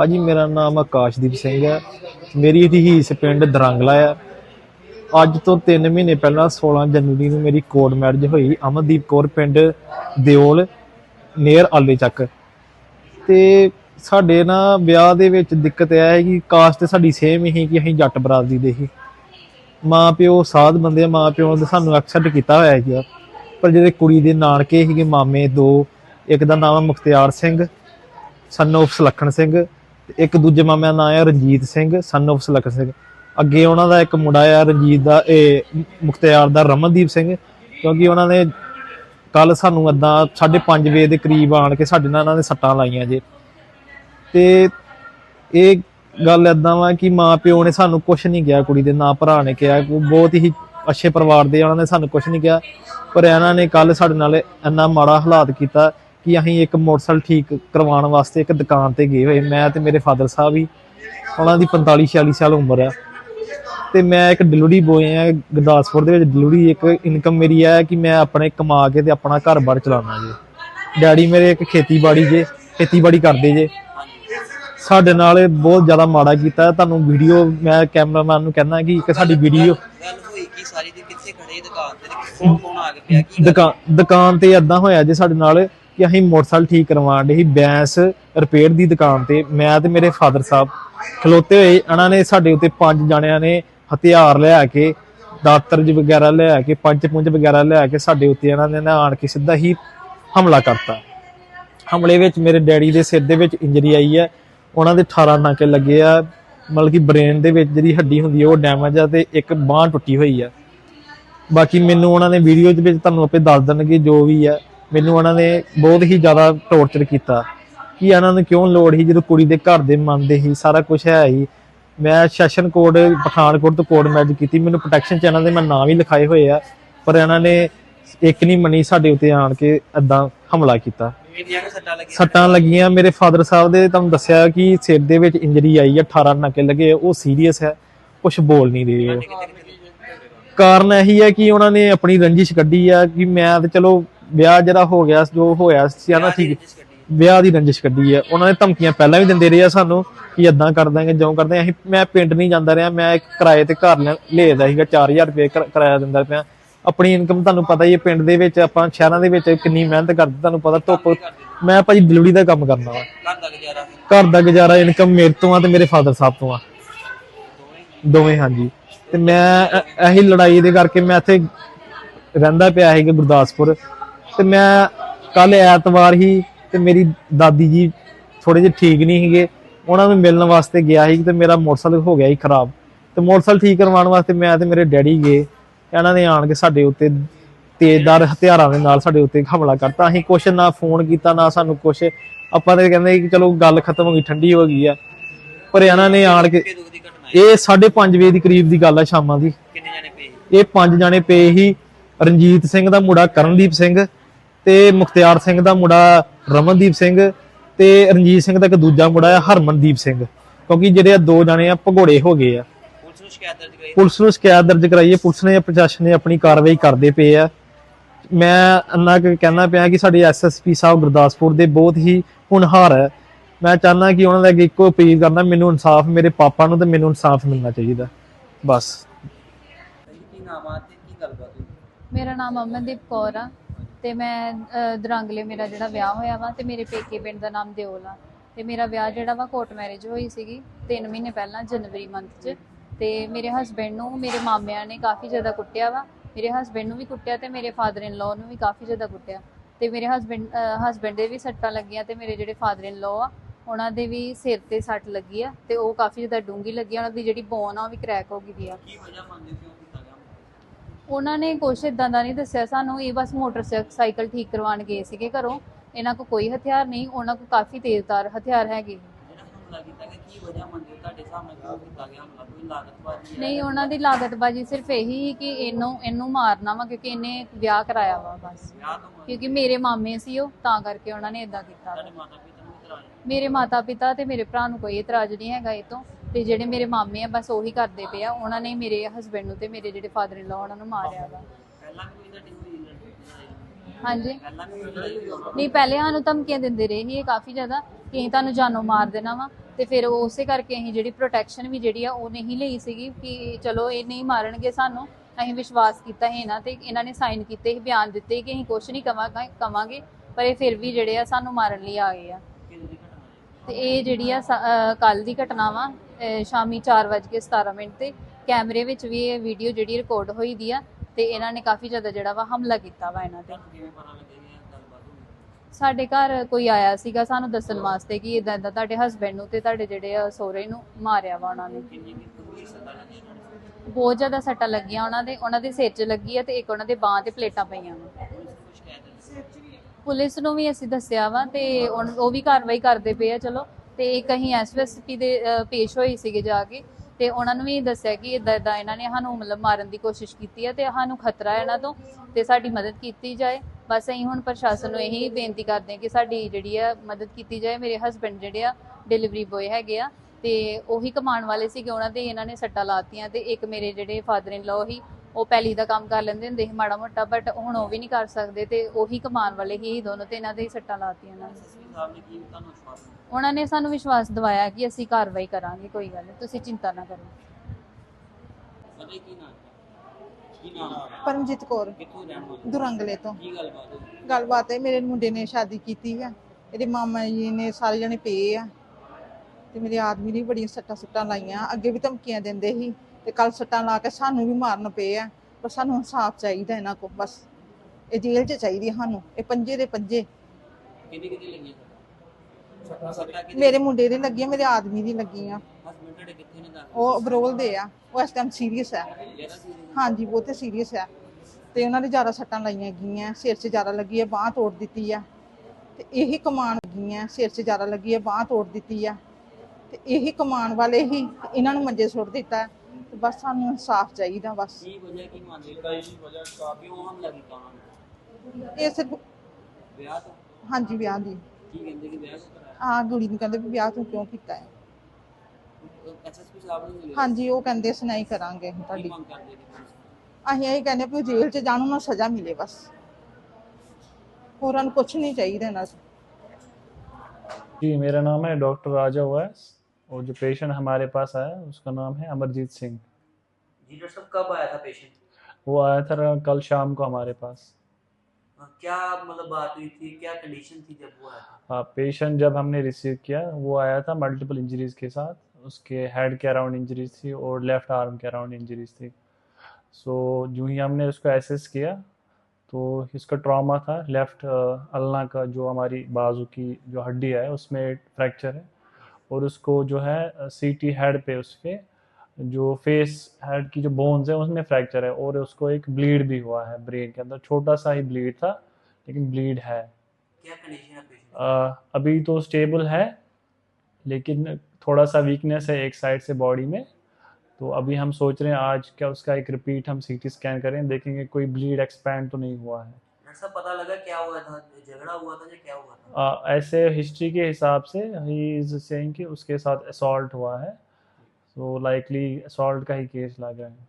ਭਾਜੀ, ਮੇਰਾ ਨਾਮ ਆਕਾਸ਼ਦੀਪ ਸਿੰਘ ਹੈ। ਮੇਰੀ ਰਹੀਸ ਪਿੰਡ ਦਰੰਗਲਾ ਹੈ ਅੱਜ ਤੋਂ 3 ਮਹੀਨੇ ਪਹਿਲਾਂ 16 ਜਨਵਰੀ ਨੂੰ ਮੇਰੀ ਕੋਰਟ ਮੈਰਿਜ ਹੋਈ, ਅਮਨਦੀਪ ਕੌਰ ਪਿੰਡ ਦਿਓਲ ਨੀਅਰ ਆਲੇ ਚੱਕ। ਤੇ ਸਾਡੇ ਨਾ ਵਿਆਹ ਦੇ ਵਿੱਚ ਦਿੱਕਤ ਇਹ ਹੈ ਕਿ ਕਾਸਟ ਸਾਡੀ ਸੇਮ ਹੀ ਕਿ ਅਸੀਂ ਜੱਟ ਬਰਾਦਰੀ ਦੇ ਹੀ ਮਾਂ ਪਿਓ ਸਾਧ ਬੰਦੇ ਮਾਂ ਪਿਓ ਨੇ ਸਾਨੂੰ ਐਕਸੈਪਟ ਕੀਤਾ ਹੋਇਆ ਹੈ ਪਰ ਜਿਹੜੇ ਕੁੜੀ ਦੇ ਨਾਨਕੇ ਸੀਗੇ, ਮਾਮੇ ਦੋ, ਇੱਕ ਦਾ ਨਾਮ ਹੈ ਮੁਖਤਿਆਰ ਸਿੰਘ ਸਨ of ਸੁਲੱਖਣ ਸਿੰਘ ਤੇ ਇੱਕ ਦੂਜੇ ਮਾਮੇ ਦਾ ਨਾਮ ਹੈ ਰਣਜੀਤ ਸਿੰਘ ਸਨ of ਸੁਲੱਖਣ ਸਿੰਘ। ਅੱਗੇ ਉਹਨਾਂ ਦਾ ਇੱਕ ਮੁੰਡਾ ਆ ਰਣਜੀਤ ਦਾ, ਇਹ ਮੁਖਤਿਆਰ ਦਾ ਰਮਨਦੀਪ ਸਿੰਘ। ਕਿਉਂਕਿ ਉਹਨਾਂ ਨੇ ਕੱਲ ਸਾਨੂੰ ਏਦਾਂ 5:30 ਵਜੇ ਦੇ ਕਰੀਬ ਆਣ ਕੇ ਸਾਡੇ ਨਾਲ ਇਹਨਾਂ ਨੇ ਸੱਟਾਂ ਲਾਈਆਂ ਜੇ। ਤੇ ਇਹ ਗੱਲ ਏਦਾਂ ਵਾ ਕਿ ਮਾਂ ਪਿਓ ਨੇ ਸਾਨੂੰ ਕੁਝ ਨਹੀਂ ਕਿਹਾ ਕੁੜੀ ਦੇ, ਨਾ ਭਰਾ ਨੇ ਕਿਹਾ। ਬਹੁਤ ਹੀ ਅੱਛੇ ਪਰਿਵਾਰ ਦੇ ਉਹਨਾਂ ਨੇ ਸਾਨੂੰ ਕੁਝ ਨਹੀਂ ਕਿਹਾ। ਪਰ ਇਹਨਾਂ ਨੇ ਕੱਲ ਸਾਡੇ ਨਾਲ ਇੰਨਾ ਮਾੜਾ ਹਾਲਾਤ ਕੀਤਾ ਕਿ ਅਸੀਂ ਇੱਕ ਮੋਟਰਸਾਈਕਲ ਠੀਕ ਕਰਵਾਉਣ ਵਾਸਤੇ ਇੱਕ ਦੁਕਾਨ ਤੇ ਗਏ ਹੋਏ। ਮੈਂ ਤੇ ਮੇਰੇ ਫਾਦਰ ਸਾਹਿਬ ਹੀ ਉਹਨਾਂ ਦੀ 45 46 ਸਾਲ ਉਮਰ ਆ। ਤੇ ਮੈਂ ਇੱਕ ਡਿਲੀਵਰੀ ਬੋਏ ਆ ਗੁਰਦਾਸਪੁਰ ਦੇ ਵਿੱਚ ਡਿਲੀਵਰੀ ਇੱਕ ਇਨਕਮ ਮੇਰੀ ਹੈ ਕਿ ਮੈਂ ਆਪਣੇ ਕਮਾ ਕੇ ਤੇ ਆਪਣਾ ਘਰ-ਬਾਰ ਚਲਾਉਣਾ ਜੀ। ਡੈਡੀ ਮੇਰੇ ਇੱਕ ਖੇਤੀਬਾੜੀ ਜੇ ਖੇਤੀਬਾੜੀ ਕਰਦੇ ਜੇ। ਸਾਡੇ ਨਾਲ ਬਹੁਤ ਜ਼ਿਆਦਾ ਮਾੜਾ ਕੀਤਾ। ਹੈ। ਤੁਹਾਨੂੰ ਵੀਡੀਓ ਮੈਂ ਕੈਮਰਾਮੈਨ ਨੂੰ ਕਹਿੰਦਾ ਕਿ ਇੱਕ ਸਾਡੀ ਵੀਡੀਓ ਦੁਕਾਨ ਤੇ ਏਦਾਂ ਹੋਇਆ ਜੇ ਸਾਡੇ ਨਾਲ। ਕਿ ਅਸੀਂ ਮੋਟਰਸਾਈਕਲ ਠੀਕ ਕਰਵਾਉਣ ਦੇ ਸੀ, ਬੈਂਸ, ਰਿਪੇਅਰ ਦੀ ਦੁਕਾਨ ਤੇ। ਮੈਂ ਤੇ ਮੇਰੇ ਫਾਦਰ ਸਾਹਿਬ ਖਲੋਤੇ ਹੋਏ, ਇਹਨਾਂ ਨੇ ਸਾਡੇ ਉੱਤੇ ਪੰਜ ਜਣਿਆਂ ਨੇ ਹਥਿਆਰ ਲਿਆ ਕੇ ਦਾਤਰ ਵਗੈਰਾ ਲਿਆ ਕੇ ਪੰਜ ਪੁੰਜ ਵਗੈਰਾ ਲਿਆ ਕੇ ਸਾਡੇ ਉੱਤੇ ਇਹਨਾਂ ਨੇ ਨਾ ਆਣ ਕੇ ਸਿੱਧਾ ਹੀ ਹਮਲਾ ਕਰਤਾ। ਹਮਲੇ ਵਿੱਚ ਮੇਰੇ ਡੈਡੀ ਦੇ ਸਿਰ ਦੇ ਵਿੱਚ ਇੰਜਰੀ ਆਈ ਹੈ। ਉਹਨਾਂ ਦੇ 18 ਨਾਕੇ ਲੱਗੇ ਆ। ਮਤਲਬ ਕਿ ਬ੍ਰੇਨ ਦੇ ਵਿੱਚ ਜਿਹੜੀ ਹੱਡੀ ਹੁੰਦੀ ਹੈ ਉਹ ਡੈਮੇਜ ਆ ਤੇ ਇੱਕ ਬਾਹ ਟੁੱਟੀ ਹੋਈ ਆ। ਬਾਕੀ ਮੈਨੂੰ ਉਹਨਾਂ ਨੇ ਵੀਡੀਓ ਦੇ ਵਿੱਚ ਤੁਹਾਨੂੰ ਆਪੇ ਦੱਸ ਦੇਣਗੇ ਜੋ ਵੀ ਹੈ ਮੈਨੂੰ ਉਹਨਾਂ ਨੇ ਬਹੁਤ ਹੀ ਜ਼ਿਆਦਾ ਟੌਰਚਰ ਕੀਤਾ। ਕਿ ਇਹਨਾਂ ਨੂੰ ਕਿਉਂ ਲੋੜ ਸੀ ਜਦੋਂ ਕੁੜੀ ਦੇ ਘਰ ਦੇ ਮੰਨਦੇ ਸੀ, ਸਾਰਾ ਕੁਝ ਹੈ ਹੀ। ਮੈਂ ਸੈਸ਼ਨ ਕੋਡ, ਪਠਾਨਕੋਟ ਤੋਂ ਕੋਡ ਮੈਚ ਕੀਤੀ। ਮੈਨੂੰ ਪ੍ਰੋਟੈਕਸ਼ਨ ਚੈਨਲ ਦੇ ਮੈਂ ਨਾਮ ਹੀ ਲਿਖਾਏ ਹੋਏ ਆ, ਪਰ ਇਹਨਾਂ ਨੇ ਇੱਕ ਨਹੀਂ ਮੰਨੀ ਸਾਡੇ ਉੱਤੇ ਆਣ ਕੇ ਏਦਾਂ ਹਮਲਾ ਕੀਤਾ। ਸੱਟਾਂ ਲੱਗੀਆਂ। ਮੇਰੇ ਫਾਦਰ ਸਾਹਿਬ ਦੇ ਤੁਹਾਨੂੰ ਦੱਸਿਆ ਕਿ ਸਿਰ ਦੇ ਵਿੱਚ ਇੰਜਰੀ ਆਈ ਹੈ 18 ਨਕੇ ਲੱਗੇ ਉਹ ਸੀਰੀਅਸ ਹੈ। ਕੁਝ ਬੋਲ ਨਹੀਂ ਰਹੇ ਕਾਰਨ ਇਹੀ ਹੈ ਕਿ ਉਹਨਾਂ ਨੇ ਆਪਣੀ ਰੰਜਿਸ਼ ਕੱਢੀ ਆ ਕਿ ਮੈਂ ਤੇ ਚਲੋ ਵਿਆਹ ਜਿਹੜਾ ਹੋ ਗਿਆ ਜੋ ਹੋਇਆ ਸੀ ਨਾ ਠੀਕ। ਵਿਆਹ ਦੀ ਰੰਜਿਸ਼ ਕੱਢੀ ਆ ਉਹਨਾਂ ਨੇ ਧਮਕੀਆਂ ਪਹਿਲਾਂ ਵੀ ਦਿੰਦੇ ਰਹੇ ਆ ਸਾਨੂੰ ਕਿ ਇਦਾਂ ਕਰ ਦਾਂਗੇ ਜਿਉਂ ਕਰਦੇ ਆਂ। ਅਸੀਂ ਮੈਂ ਪਿੰਡ ਨਹੀਂ ਜਾਂਦਾ ਰਿਹਾ ਮੈਂ ਇੱਕ ਕਿਰਾਏ ਤੇ ਘਰ ਲੈ- ਲਿਆਦਾ ਸੀਗਾ 4000 ਰੁਪਏ ਕਿਰਾ- ਕਿਰਾਇਆ ਦਿੰਦਾ ਪਿਆ। ਆਪਣੀ ਇਨਕਮ ਤੁਹਾਨੂੰ ਪਤਾ ਹੀ ਹੈ ਪਿੰਡ ਦੇ ਵਿੱਚ ਆਪਾਂ ਸ਼ਹਿਰਾਂ ਦੇ ਵਿੱਚ ਕਿੰਨੀ ਮਿਹਨਤ ਕਰਦੇ ਤੁਹਾਨੂੰ ਪਤਾ ਧੁੱਪ ਮੈਂ ਭਾਜੀ ਡਿਲੀਵਰੀ ਦਾ ਕੰਮ ਕਰਨਾ ਵਾ। ਘਰ ਦਾ ਗੁਜ਼ਾਰਾ ਘਰ ਦਾ ਗੁਜ਼ਾਰਾ ਇਨਕਮ ਮੇਰੇ ਤੋਂ ਆ ਤੇ ਮੇਰੇ ਫਾਦਰ ਸਾਹਿਬ ਤੋਂ ਆ। ਦੋਵੇਂ ਹਾਂਜੀ। ਤੇ ਮੈਂ ਇਹੀ ਲੜਾਈ ਦੇ ਕਰਕੇ ਮੈਂ ਇੱਥੇ ਰਹਿੰਦਾ ਪਿਆ ਸੀਗਾ ਗੁਰਦਾਸਪੁਰ। ਤੇ ਮੈਂ ਕੱਲ ਐਤਵਾਰ ਹੀ ਤੇ ਮੇਰੀ ਦਾਦੀ ਜੀ ਥੋੜੇ ਜਿਹੇ ਠੀਕ ਨਹੀਂ ਸੀਗੇ ਉਹਨਾਂ ਨੂੰ ਮਿਲਣ ਵਾਸਤੇ ਗਿਆ ਸੀ ਤੇ ਮੇਰਾ ਮੋਟਰਸਾਈਕਲ ਹੋ ਗਿਆ ਸੀ ਖਰਾਬ। ਤੇ ਮੋਟਰਸਾਈਕਲ ਠੀਕ ਕਰਵਾਉਣ ਵਾਸਤੇ ਮੈਂ ਤੇ ਮੇਰੇ ਡੈਡੀ ਗਏ ਇਹਨਾਂ ਨੇ ਆਣ ਕੇ ਸਾਡੇ ਉੱਤੇ ਤੇਜ਼ਦਾਰ ਹਥਿਆਰਾਂ ਦੇ ਨਾਲ ਸਾਡੇ ਉੱਤੇ ਹਮਲਾ ਕਰਤਾ। ਅਸੀਂ ਕੁਛ ਨਾ ਫੋਨ ਕੀਤਾ ਨਾ ਸਾਨੂੰ ਕੁਛ। ਆਪਾਂ ਤੇ ਕਹਿੰਦੇ ਕਿ ਚਲੋ ਗੱਲ ਖਤਮ ਹੋ ਗਈ ਠੰਡੀ ਹੋ ਗਈ ਆ। ਪਰ ਇਹਨਾਂ ਨੇ ਆਣ ਕੇ ਇਹ 5:30 ਵਜੇ ਦੀ ਕਰੀਬ ਦੀ ਗੱਲ ਆ ਸ਼ਾਮਾਂ ਦੀ। ਕਿੰਨੇ ਜਣੇ ਪਏ ਇਹ ਪੰਜ ਜਾਣੇ ਪਏ ਸੀ। ਰਣਜੀਤ ਸਿੰਘ ਦਾ ਮੁੰਡਾ ਕਰਨਦੀਪ ਸਿੰਘ ਤੇ ਮੁਖਤਿਆਰ ਸਿੰਘ ਦਾ ਮੁੰਡਾ ਰਮਨਦੀਪ ਸਿੰਘ ਤੇ ਰਣਜੀਤ ਸਿੰਘ ਦਾ ਇੱਕ ਦੂਜਾ ਮੁੰਡਾ ਆ ਹਰਮਨਦੀਪ ਸਿੰਘ। ਕਿਉਂਕਿ ਜਿਹੜੇ ਆ ਦੋ ਜਾਣੇ ਆ ਭਗੋੜੇ ਹੋ ਗਏ ਆ। ਪੁਲਿਸ ਨੂੰ ਸ਼ਿਕਾਇਤ ਦਰਜ ਕਰਾਈ? ਪੁਲਿਸ ਨੂੰ ਸ਼ਿਕਾਇਤ ਦਰਜ ਕਰਾਈ ਹੈ ਪੁਲਿਸ ਨੇ ਪ੍ਰਸ਼ਾਸਨ ਨੇ ਆਪਣੀ ਕਾਰਵਾਈ ਕਰਦੇ ਪਏ ਆ। ਮੈਂ ਅੰਨਾ ਕੁ ਕਹਿਣਾ ਪਿਆ ਕਿ ਸਾਡੇ ਐਸਐਸਪੀ ਸਾਹਿਬ ਗੁਰਦਾਸਪੁਰ ਦੇ ਬਹੁਤ ਹੀ ਹੁਨਹਾਰ ਹੈ ਮੈਂ ਚਾਹੁੰਦਾ ਕਿ ਉਹਨਾਂ ਦਾ ਇੱਕੋ ਅਪੀਲ ਕਰਨਾ ਮੈਨੂੰ ਇਨਸਾਫ ਮੇਰੇ ਪਾਪਾ ਨੂੰ ਤੇ ਮੈਨੂੰ ਇਨਸਾਫ ਮਿਲਣਾ ਚਾਹੀਦਾ। ਬਸ। ਕੀ ਨਾਮ ਆ ਤੇ ਕੀ ਗੱਲਬਾਤ ਹੋਈ? ਮੇਰਾ ਨਾਮ ਅਮਨਦੀਪ ਕੌਰ ਆ। ਤੇ ਮੈਂ ਅਹ, ਦਰਾਂਗਲੇ ਮੇਰਾ ਜਿਹੜਾ ਵਿਆਹ ਹੋਇਆ ਵਾ ਤੇ ਮੇਰੇ ਪੇਕੇ ਪਿੰਡ ਦਾ ਨਾਮ ਦਿਓਲ ਆ। ਤੇ ਮੇਰਾ ਵਿਆਹ ਜਿਹੜਾ ਵਾ ਕੋਰਟ ਮੈਰਿਜ ਹੋਈ ਸੀਗੀ 3 ਮਹੀਨੇ ਪਹਿਲਾਂ ਜਨਵਰੀ ਮੰਥ 'ਚ। ਤੇ ਮੇਰੇ ਹਸਬੰਡ ਨੂੰ ਮੇਰੇ ਮਾਮਿਆਂ ਨੇ ਕਾਫੀ ਜ਼ਿਆਦਾ ਕੁੱਟਿਆ ਵਾ। ਮੇਰੇ ਹਸਬੰਡ ਨੂੰ ਵੀ ਕੁੱਟਿਆ ਤੇ ਮੇਰੇ ਫਾਦਰ ਇਨ ਲਾਅ ਨੂੰ ਵੀ ਕਾਫੀ ਜ਼ਿਆਦਾ ਕੁੱਟਿਆ। ਤੇ ਮੇਰੇ ਹਸਬੰਡ ਹਸਬੰਡ ਦੇ ਵੀ ਸੱਟਾਂ ਲੱਗੀਆਂ ਤੇ ਮੇਰੇ ਜਿਹੜੇ ਫਾਦਰ ਇਨ ਲਾਅ ਆ ਉਹਨਾਂ ਦੇ ਵੀ ਸਿਰ ਤੇ ਸੱਟ ਲੱਗੀ ਆ ਤੇ ਉਹ ਕਾਫੀ ਜ਼ਿਆਦਾ ਡੂੰਗੀ ਲੱਗੀ ਆ। ਉਹਨਾਂ ਦੀ ਜਿਹੜੀ ਬੋਨ ਆ ਉਹ ਵੀ ਕਰੈਕ ਹੋ ਗਈ ਦੀ ਆ। ਕੀ ਵਜ੍ਹਾ ਮੰਨਦੇ ਕਿਉਂ ਉਹਨਾਂ ਨੇ ਕੁਛ ਇਦਾਂ ਦਾ ਨਹੀਂ ਦੱਸਿਆ ਸਾਨੂੰ ਇਹ ਬਸ ਮੋਟਰਸਾਈਕਲ ਠੀਕ ਕਰਵਾਉਣ ਗਏ ਸੀਗੇ ਘਰੋਂ। ਇਹਨਾਂ ਕੋਲ ਕੋਈ ਹਥਿਆਰ ਨਹੀਂ ਉਹਨਾਂ ਕੋਲ ਕਾਫੀ ਤੇਜ਼ਧਾਰ ਹਥਿਆਰ ਹੈਗੇ ਕੀ ਨਹੀਂ ਉਹਨਾਂ ਦੀ ਲਾਗਤਬਾਜ਼ੀ ਸਿਰਫ ਇਹੀ ਸੀ ਕਿ ਇਹਨੂੰ ਇਹਨੂੰ ਮਾਰਨਾ ਵਾ ਕਿਉਂਕਿ ਇਹਨੇ ਵਿਆਹ ਕਰਾਇਆ ਵਾ ਬਸ। ਕਿਉਂਕਿ ਮੇਰੇ ਮਾਮੇ ਸੀ ਉਹ ਤਾਂ ਕਰਕੇ ਉਹਨਾਂ ਨੇ ਇਦਾਂ ਕੀਤਾ। ਮੇਰੇ ਮਾਤਾ ਪਿਤਾ ਤੇ ਮੇਰੇ ਭਰਾ ਨੂੰ ਕੋਈ ਇਤਰਾਜ਼ ਨਹੀਂ ਹੈਗਾ ਇਹ ਤੋਂ। ਤੇ ਜਿਹੜੇ ਮੇਰੇ ਮਾਮੇ ਆ ਬਸ ਉਹੀ ਕਰਦੇ ਪਏ ਆ। ਉਹਨਾਂ ਨੇ ਮੇਰੇ ਹਸਬੰਡ ਨੂੰ ਤੇ ਮੇਰੇ ਜਿਹੜੇ ਫਾਦਰ ਇਨ ਲਾਅ ਉਹਨਾਂ ਨੂੰ ਮਾਰਿਆ ਵਾ। ਪਹਿਲਾਂ ਵੀ ਲੜਾਈ ਹਾਂਜੀ। ਨਹੀਂ ਪਹਿਲੇ ਸਾਨੂੰ ਧਮਕੀਆਂ ਦਿੰਦੇ ਰਹੇ ਸੀ ਇਹ ਕਾਫੀ ਜ਼ਿਆਦਾ ਕਿ ਅਸੀਂ ਤੁਹਾਨੂੰ ਜਾਨੋਂ ਮਾਰ ਦੇਣਾ ਵਾ। ਤੇ ਫਿਰ ਉਸੇ ਕਰਕੇ ਅਸੀਂ ਜਿਹੜੀ ਪ੍ਰੋਟੈਕਸ਼ਨ ਵੀ ਜਿਹੜੀ ਆ ਉਹ ਨਹੀਂ ਲਈ ਸੀਗੀ ਕਿ ਚਲੋ ਇਹ ਨਹੀਂ ਮਾਰਨਗੇ ਸਾਨੂੰ। ਅਸੀਂ ਵਿਸ਼ਵਾਸ ਕੀਤਾ ਸੀ ਇਹਨਾਂ ਤੇ ਇਹਨਾਂ ਨੇ ਸਾਈਨ ਕੀਤੇ ਸੀ ਬਿਆਨ ਦਿੱਤੇ ਕਿ ਅਸੀਂ ਕੁਝ ਨਹੀਂ ਕਵਾਂਗੇ ਕਵਾਂਗੇ ਪਰ ਇਹ ਫਿਰ ਵੀ ਜਿਹੜੇ ਆ ਸਾਨੂੰ ਮਾਰਨ ਲਈ ਆ ਗਏ ਆ। ਹੈ ਤੇ ਇਹ ਜਿਹੜੀ ਆ ਕੱਲ ਦੀ ਘਟਨਾ ਵਾ ਸ਼ਾਮੀ 4:17 ਮਿੰਟ ਤੇ ਕੈਮਰੇ ਵਿੱਚ ਵੀ ਇਹ ਵੀਡੀਓ ਜਿਹੜੀ ਰਿਕਾਰਡ ਹੋਈ ਦੀ ਆ ਤੇ ਇਹਨਾਂ ਨੇ ਕਾਫੀ ਜ਼ਿਆਦਾ ਜਿਹੜਾ ਵਾ ਹਮਲਾ ਕੀਤਾ ਵਾ ਇਹਨਾਂ ਤੇ। ਸਾਡੇ ਘਰ ਕੋਈ ਆਇਆ ਸੀਗਾ ਸਾਨੂੰ ਦੱਸਣ ਵਾਸਤੇ ਕਿ ਇਦਾਂ ਇਦਾਂ ਤੁਹਾਡੇ ਹਸਬੰਡ ਨੂੰ ਤੇ ਤੁਹਾਡੇ ਜਿਹੜੇ ਆ ਸਹੁਰੇ ਨੂੰ ਮਾਰਿਆ ਵਾ ਉਹਨਾਂ ਨੇ। ਬਹੁਤ ਜ਼ਿਆਦਾ ਸੱਟਾਂ ਲੱਗੀਆਂ ਉਹਨਾਂ ਦੇ ਉਹਨਾਂ ਦੇ ਸਿਰ 'ਚ ਲੱਗੀ ਆ ਤੇ ਇੱਕ ਉਹਨਾਂ ਦੇ ਬਾਹਾਂ ਤੇ ਪਲੇਟਾਂ ਪਈਆਂ ਵਾ। ਪੁਲਿਸ ਨੂੰ ਵੀ ਅਸੀਂ ਦੱਸਿਆ ਵਾ ਤੇ ਉਹ ਵੀ ਕਾਰਵਾਈ ਕਰਦੇ ਪਏ ਆ, ਚਲੋ। ਤੇ ਇੱਕ ਅਸੀਂ ਐਸਐਸਪੀ ਦੇ ਪੇਸ਼ ਹੋਏ ਸੀਗੇ ਜਾ ਕੇ ਤੇ ਉਹਨਾਂ ਨੂੰ ਵੀ ਦੱਸਿਆ ਕਿ ਇਦਾਂ ਇਦਾਂ ਇਹਨਾਂ ਨੇ ਸਾਨੂੰ ਮਤਲਬ ਮਾਰਨ ਦੀ ਕੋਸ਼ਿਸ਼ ਕੀਤੀ ਹੈ ਤੇ ਸਾਨੂੰ ਖਤਰਾ ਹੈ ਇਹਨਾਂ ਤੋਂ ਤੇ ਸਾਡੀ ਮਦਦ ਕੀਤੀ ਜਾਏ। ਬਸ ਅਸੀਂ ਹੁਣ ਪ੍ਰਸ਼ਾਸਨ ਨੂੰ ਇਹੀ ਬੇਨਤੀ ਕਰਦੇ ਹਾਂ ਕਿ ਸਾਡੀ ਜਿਹੜੀ ਆ ਮਦਦ ਕੀਤੀ ਜਾਏ। ਮੇਰੇ ਹਸਬੰਡ ਜਿਹੜੇ ਆ ਡਿਲੀਵਰੀ ਬੋਏ ਹੈਗੇ ਆ ਤੇ ਉਹੀ ਕਮਾਉਣ ਵਾਲੇ ਸੀਗੇ। ਉਹਨਾਂ ਦੇ ਇਹਨਾਂ ਨੇ ਸੱਟਾਂ ਲਾਤੀਆਂ ਤੇ ਇੱਕ ਮੇਰੇ ਜਿਹੜੇ ਫਾਦਰ ਇਨ ਲਾਅ ਹੀ ਉਹ ਪਹਿਲੀ ਦਾ ਕੰਮ ਕਰ ਲੈਂਦੇ ਹੁੰਦੇ ਸੀ ਮਾੜਾ ਮੋਟਾ ਬਟ ਹੁਣ ਉਹ ਵੀ ਨਹੀਂ ਕਰ ਸਕਦੇ ਤੇ ਉਹੀ ਕਮਾਉਣ ਵਾਲੇ ਹੀ ਦੋਨੋਂ ਤੇ ਇਹਨਾਂ ਦੇ ਹੀ ਸੱਟਾਂ ਲਾਤੀਆਂ ਇਹਨਾਂ ਨੇ। ਐਸਐਸਪੀ ਸਾਹਿਬ ਨੇ ਕੀ ਤੁਹਾਨੂੰ ਵਿਸ਼ਵਾਸ ਦਿੱਤਾ ਉਹਨਾਂ ਨੇ ਸਾਨੂੰ ਵਿਸ਼ਵਾਸ ਦਿਵਾਇਆ ਕਿ ਅਸੀਂ ਕਾਰਵਾਈ ਕਰਾਂਗੇ ਕੋਈ ਗੱਲ ਨਹੀਂ ਤੁਸੀਂ ਚਿੰਤਾ ਨਾ ਕਰੋ। ਪਤਾ ਕੀ ਨਾਮ ਹੈ? ਕੀ ਨਾਮ ਹੈ? ਪਰਮਜੀਤ ਕੌਰ। ਕਿੱਥੋਂ ਰਹਿਣ ਵਾਲੇ ਦੁਰੰਗਲੇ ਤੋਂ। ਕੀ ਗੱਲਬਾਤ ਹੋਈ? ਗੱਲਬਾਤ ਹੈ ਮੇਰੇ ਮੁੰਡੇ ਨੇ ਸ਼ਾਦੀ ਕੀਤੀ ਆ ਇਹਦੇ ਮਾਮਾ ਜੀ ਨੇ ਸਾਰੇ ਜਣੇ ਪਏ ਆ ਤੇ ਮੇਰੇ ਆਦਮੀ ਨੇ ਵੀ ਬੜੀਆਂ ਸੱਟਾਂ ਸੁੱਟਾਂ ਲਾਈਆਂ ਅੱਗੇ ਵੀ ਧਮਕੀਆਂ ਦਿੰਦੇ ਸੀ। ਤੇ ਕੱਲ ਸੱਟਾਂ ਲਾ ਕੇ ਸਾਨੂੰ ਵੀ ਮਾਰਨ ਪਏ ਆ। ਪਰ ਸਾਨੂੰ ਇਨਸਾਫ ਚਾਹੀਦਾ ਇਹਨਾਂ ਕੋਲ ਬਸ। ਇਹ ਜੇਲ੍ਹ 'ਚ ਚਾਹੀਦੀ ਆ ਸਾਨੂੰ ਇਹ ਪੰਜੇ ਦੇ ਪੰਜੇ। ਕਿੰਨੀ ਕਿੰਨੀ ਲੱਗੀਆਂ ਸੱਟਾਂ ਸੱਟਾਂ ਕਿੰਨੀ ਮੇਰੇ ਮੁੰਡੇ ਦੇ ਲੱਗੀਆਂ ਮੇਰੇ ਆਦਮੀ ਦੀ ਲੱਗੀਆਂ। ਹਸਬੰਡ ਤੁਹਾਡੇ ਕਿੱਥੇ ਨੇ ਦਾਖਲ? ਉਹ ਬਰੋਲ ਦੇ ਆ ਉਹ ਇਸ ਟਾਈਮ ਸੀਰੀਅਸ ਆ। ਜਿਹੜਾ ਸੀ ਹਾਂਜੀ ਬਹੁਤੇ ਸੀਰੀਅਸ ਆ। ਤੇ ਉਹਨਾਂ ਦੇ ਜ਼ਿਆਦਾ ਸੱਟਾਂ ਲਾਈਆਂ ਗਈਆਂ ਸਿਰ 'ਚ ਜ਼ਿਆਦਾ ਲੱਗੀ ਹੈ ਬਾਹ ਤੋੜ ਦਿੱਤੀ ਆ। ਤੇ ਇਹੀ ਕਮਾਨ ਗਈਆਂ ਸਿਰ 'ਚ ਜ਼ਿਆਦਾ ਲੱਗੀ ਹੈ ਬਾਹ ਤੋੜ ਦਿੱਤੀ ਆ। ਤੇ ਇਹੀ ਕਮਾਨ ਵਾਲੇ ਹੀ ਇਹਨਾਂ ਨੂੰ ਮੰਜੇ ਸੁੱਟ ਦਿੱਤਾ। ਬਸ ਸਾਨੂੰ ਇਨਸਾਫ ਚਾਹੀਦਾ ਬਸ ਕੀ ਵਜ੍ਹਾ ਕੀ ਮੰਨਦੇ ਕਈ ਵਜ੍ਹਾ ਕਿਉਂ ਹਮਲਾ ਕੀਤਾ ਉਹਨਾਂ ਨੇ ਇਹ ਸਿਰਫ ਵਿਆਹ ਤੋਂ ਹਾਂਜੀ ਵਿਆਹ ਦੀ ਕੀ ਕਹਿੰਦੇ ਕਿ ਵਿਆਹ ਕਿਉਂ ਕਰਾਇਆ ਆ ਕੁੜੀ ਨੂੰ ਕਹਿੰਦੇ ਵੀ ਵਿਆਹ ਤੂੰ ਕਿਉਂ ਕੀਤਾ ਹੈ ਐਸਐਸਪੀ ਸਾਹਿਬ ਨੂੰ ਮਿਲੇ ਹਾਂਜੀ ਉਹ ਕਹਿੰਦੇ ਸੁਣਾਈ ਕਰਾਂਗੇ ਅਸੀਂ ਕੀ ਤੁਹਾਡੀ ਮੰਗ ਕਰਦੇ ਨੇ ਪੁਲਿਸ ਤੋਂ? ਅਸੀਂ ਇਹ ਕਹਿੰਦੇ ਵੀ ਉਹ ਜੇਲ੍ਹ 'ਚ ਜਾਣ ਨੂੰ ਸਜ਼ਾ ਮਿਲੇ ਬਸ ਹੋਰਾਂ ਨੂੰ ਕੁਝ ਨਹੀਂ ਚਾਹੀਦਾ ਇਹਨਾਂ ਤੋਂ जी मेरा नाम है डॉक्टर राजा उवैस और जो पेशेंट हमारे पास आया उसका नाम है अमरजीत सिंह जी डॉक्टर साहब कब आया था पेशेंट वो आया था कल शाम को हमारे पास। क्या मतलब बात हुई थी? क्या कंडीशन थी जब वो आया था? हाँ पेशेंट जब हमने रिसीव किया वो आया था मल्टीपल इंजरीज के साथ। उसके हेड के अराउंड इंजरीज थी और लेफ़्ट आर्म के अराउंड इंजरीज थी। सो जो ही हमने उसको एसेस किया तो इसका ट्रॉमा था। लेफ़्ट अल्ना का जो हमारी बाजू की जो हड्डी है उसमें फ्रैक्चर है। और उसको जो है सीटी हेड पे उसके जो फेस हेड की जो बोन्स है उसमें फ्रैक्चर है और उसको एक ब्लीड भी हुआ है ब्रेन के अंदर। छोटा सा ही ब्लीड था लेकिन ब्लीड है। क्या कंडीशन अभी तो स्टेबल है लेकिन थोड़ा सा वीकनेस है एक साइड से बॉडी में। तो अभी हम सोच रहे हैं आज क्या उसका एक रिपीट हम सीटी स्कैन करें देखेंगे कोई ब्लीड एक्सपैंड तो नहीं हुआ है। पता लगा क्या हुआ था? झगड़ा हुआ था या क्या हुआ था? अ, ऐसे हिस्ट्री के हिसाब से ही इज़ सेइंग कि उसके साथ असॉल्ट हुआ है। तो लाइकली असॉल्ट का ही केस लगा है